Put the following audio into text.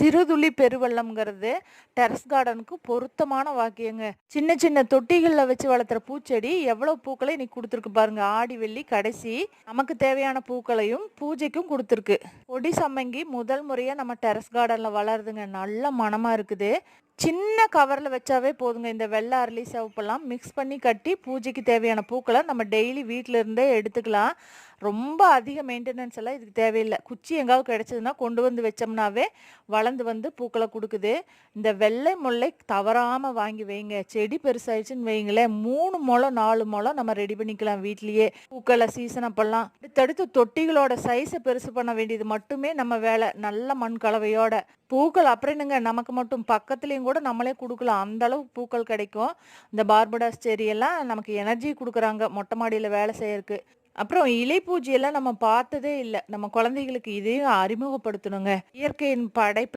சிறுதுளி பெருவெள்ளம்ங்கிறது terrace கார்டனுக்கு பொருத்தமான வாக்கியங்க. சின்ன சின்ன தொட்டிகளில் வச்சு வளர்த்துற பூச்செடி எவ்வளோ பூக்களை இன்னைக்கு கொடுத்துருக்கு பாருங்க. ஆடி வெள்ளி கடைசி நமக்கு தேவையான பூக்களையும் பூஜைக்கும் கொடுத்துருக்கு. கொடி சம்மங்கி முதல் முறையாக நம்ம டெரஸ் கார்டனில் வளருதுங்க. நல்ல மனமாக இருக்குது. சின்ன கவரில் வச்சாவே போதுங்க. இந்த வெள்ளை அரளி சிவப்பெல்லாம் மிக்ஸ் பண்ணி கட்டி பூஜைக்கு தேவையான பூக்களை நம்ம டெய்லி வீட்டில் இருந்தே எடுத்துக்கலாம். ரொம்ப அதிக மெயின்டெனன்ஸ் எல்லாம் இதுக்கு தேவையில்லை. குச்சி எங்காவது கிடைச்சதுன்னா கொண்டு வந்து வச்சோம்னாவே வளர்ந்து வந்து பூக்களை கொடுக்குது. இந்த வெள்ளை முல்லை தவறாமல் வாங்கி வைங்க. செடி பெருசாயிடுச்சுன்னு வைங்களேன். மூணு முளம் நாலு முளம் நம்ம ரெடி பண்ணிக்கலாம் வீட்லேயே. பூக்களை சீசன் அப்பெல்லாம். அடுத்தடுத்து தொட்டிகளோட சைஸை பெருசு பண்ண வேண்டியது மட்டுமே நம்ம வேலை. நல்ல மண் கலவையோட. பூக்கள் அப்புறம் என்னங்க? நமக்கு மட்டும் பக்கத்துலேயும் கூட நம்மளே கொடுக்கலாம். அந்த அளவு பூக்கள் கிடைக்கும். இந்த பார்படாஸ் செடியெல்லாம் நமக்கு எனர்ஜி கொடுக்குறாங்க. மொட்டை மாடியில் வேலை செய்யறதுக்கு. அப்புறம் இலை பூஜையெல்லாம் நம்ம பார்த்ததே இல்லை. நம்ம குழந்தைகளுக்கு இதையும் அறிமுகப்படுத்தணுங்க. இயற்கையின் படைப்பு